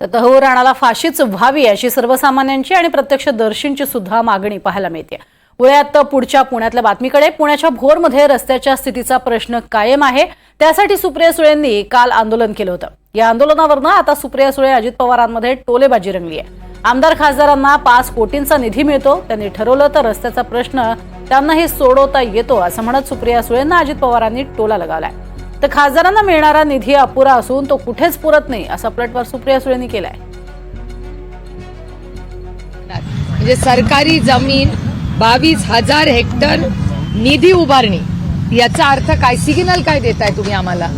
तर तहवूर राणाला फाशीच व्हावी अशी सर्वसामान्यांची आणि प्रत्यक्षदर्शींची सुद्धा मागणी पाहायला मिळते. वळ्यात पुढच्या पुण्यातल्या बातमीकडे पुण्याच्या भोरमध्ये रस्त्याच्या स्थितीचा प्रश्न कायम आहे. त्यासाठी सुप्रिया सुळेंनी काल आंदोलन केलं होतं. या आंदोलनावरनं आता सुप्रिया सुळे अजित पवारांमध्ये टोलेबाजी रंगली आहे आमदार खासदारांना पाच कोटींचा निधी मिळतो. त्यांनी ठरवलं तर रस्त्याचा प्रश्न त्यांनाही सोडवता येतो असं म्हणत सुप्रिया सुळेंना अजित पवारांनी टोला लगावलाय. तर खासदारांना मिळणारा निधी अपुरा असून तो कुठेच पुरत नाही असा पलटवार सुप्रिया सुळेंनी केलाय. म्हणजे सरकारी जमीन बावीस हजार हेक्टर निधी उभारणी याचा अर्थ काय? सिग्नल काय देताय तुम्ही आम्हाला?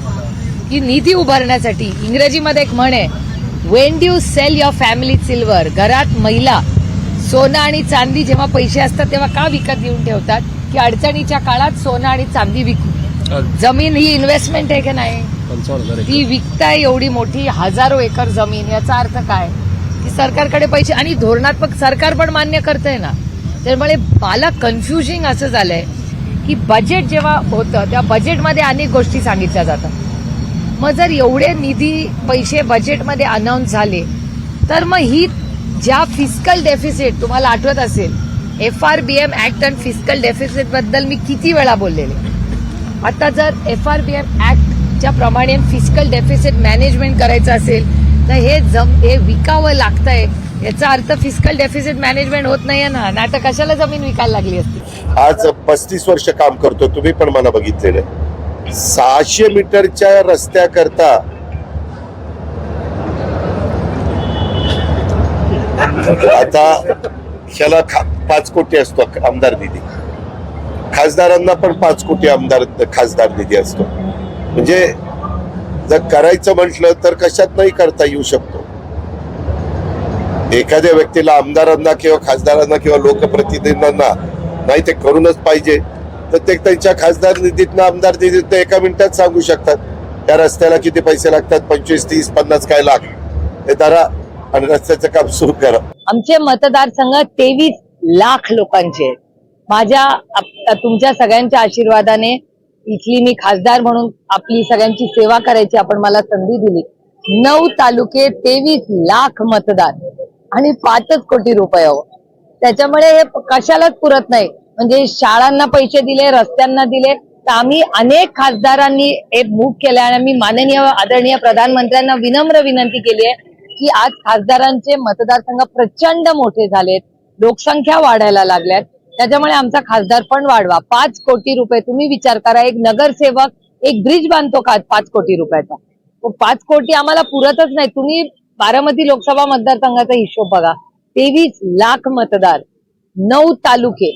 की निधी उभारण्यासाठी इंग्रजीमध्ये एक म्हण आहे when do sell your family silver घरात महिला सोनं आणि चांदी जेव्हा पैसे असतात तेव्हा का विकत घेऊन ठेवतात? की अडचणीच्या काळात सोनं आणि चांदी विकू? जमीन ही इन्व्हेस्टमेंट आहे की नाही? ती विकताय एवढी मोठी हजारो एकर जमीन याचा अर्थ काय? की सरकारकडे पैसे आणि धोरणात्मक सरकार पण मान्य करतंय ना. त्यामुळे मला कन्फ्युजिंग असं झालंय की बजेट जेव्हा होतं तेव्हा बजेटमध्ये अनेक गोष्टी सांगितल्या जातात. मग जर एवढे निधी पैसे बजेटमध्ये अनाऊन्स झाले तर मग ही ज्या फिजिकल डेफिसिट तुम्हाला आठवत असेल F R B M act and physical डेफिसिटबद्दल मी किती वेळा बोललेले. आता जर एफ आर बी एम ऍक्टच्या प्रमाणे फिजिकल डेफिसिट मॅनेजमेंट करायचं असेल तर हे जम हे विकावं लागतंय. याचा अर्थ फिजिकल डेफिसिट मॅनेजमेंट होत नाहीये ना. नाही तर कशाला जमीन विकायला लागली असती? आज पस्तीस वर्ष काम करतो. तुम्ही पण मला बघितलेलं सहाशे मीटरच्या रस्त्याकरता आता ह्याला पाच कोटी असतो आमदार निधी. खासदारांना पण पाच कोटी आमदार खासदार निधी असतो. म्हणजे जर करायचं म्हटलं तर कशात नाही करता येऊ शकतो. एखाद्या व्यक्तीला आमदारांना किंवा खासदारांना किंवा लोकप्रतिनिधींना नाही ते करूनच पाहिजे. तर ते त्यांच्या खासदार निधीतनं आमदार निधीत एका मिनिटात सांगू शकतात. त्या रस्त्याला किती पैसे लागतात? पंचवीस तीस पन्नास काय लाख? हे धरा आणि रस्त्याचं काम सुरू करा. आमचे मतदारसंघ तेवीस लाख लोकांचे आहेत. माझ्या तुमच्या सगळ्यांच्या आशीर्वादाने इथली मी खासदार म्हणून आपली सगळ्यांची सेवा करायची आपण मला संधी दिली. नऊ तालुके तेवीस लाख मतदार आणि पाचच कोटी रुपये हो. त्याच्यामुळे हे कशालाच पुरत नाही. म्हणजे शाळांना पैसे दिले रस्त्यांना दिले तर आम्ही अनेक खासदारांनी हे मूक केलं आणि आम्ही माननीय आदरणीय प्रधानमंत्र्यांना विनम्र विनंती केली आहे की आज खासदारांचे मतदारसंघ प्रचंड मोठे झालेत. लोकसंख्या वाढायला लागल्यात. त्याच्यामुळे आमचा खासदार पण वाढवा. पाच कोटी रुपये तुम्ही विचार करा एक नगरसेवक एक ब्रिज बांधतो का पाच कोटी रुपयाचा? पाच कोटी आम्हाला पुरतच नाही. तुम्ही बारामती लोकसभा मतदारसंघाचा हिशोब बघा. तेवीस लाख मतदार नऊ तालुके